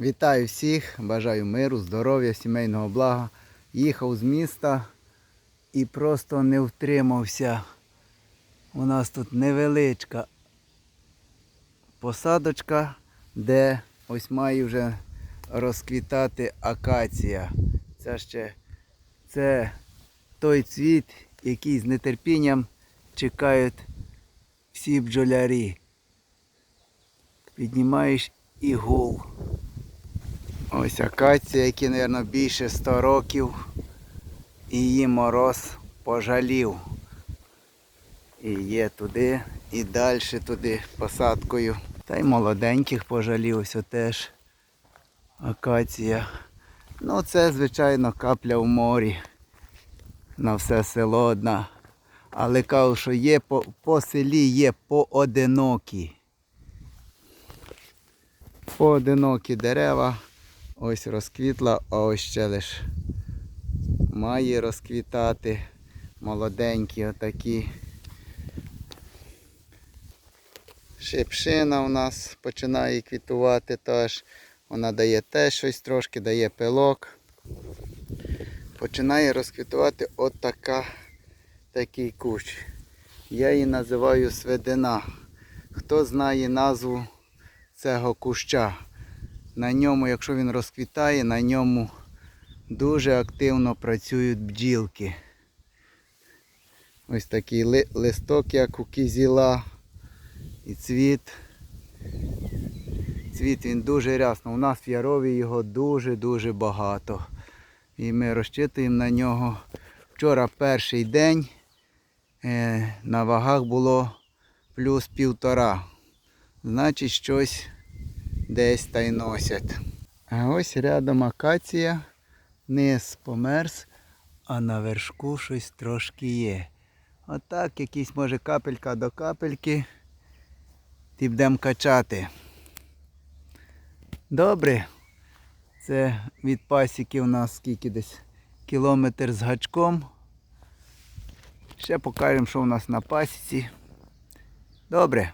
Вітаю всіх, бажаю миру, здоров'я, сімейного блага. Їхав з міста і просто не втримався. У нас тут невеличка посадочка, де ось має вже розквітати акація. Це ще це той цвіт, який з нетерпінням чекають всі бджолярі. Піднімаєш і гул. Ось акація, які, мабуть, більше 100 років. І її мороз пожалів. І є туди, і далі туди посадкою. Та й молоденьких пожалів, ось теж акація. Ну це, звичайно, капля в морі. На все село одна. Але кажу, що є по, по селі є поодинокі. Поодинокі дерева. Ось розквітла, а ось ще лиш має розквітати. Молоденькі отакі. Шипшина у нас починає квітувати теж. Вона дає теж щось трошки, дає пилок. Починає розквітувати отака такий кущ. Я її називаю сведина. Хто знає назву цього куща? На ньому, якщо він розквітає, на ньому дуже активно працюють бджілки. Ось такий ли- листок, як у кізіла. І цвіт. Цвіт він дуже рясно. У нас в Ярові його дуже-дуже багато. І ми розчитуємо на нього. Вчора перший день е, на вагах було плюс півтора. Значить щось десь та й носять. А ось рядом акація, низ померз, а на вершку щось трошки є. Отак, якийсь може капелька до капельки. Ті будемо качати. Добре. Це від пасіки у нас скільки десь кілометр з гачком. Ще покажемо, що у нас на пасіці. Добре.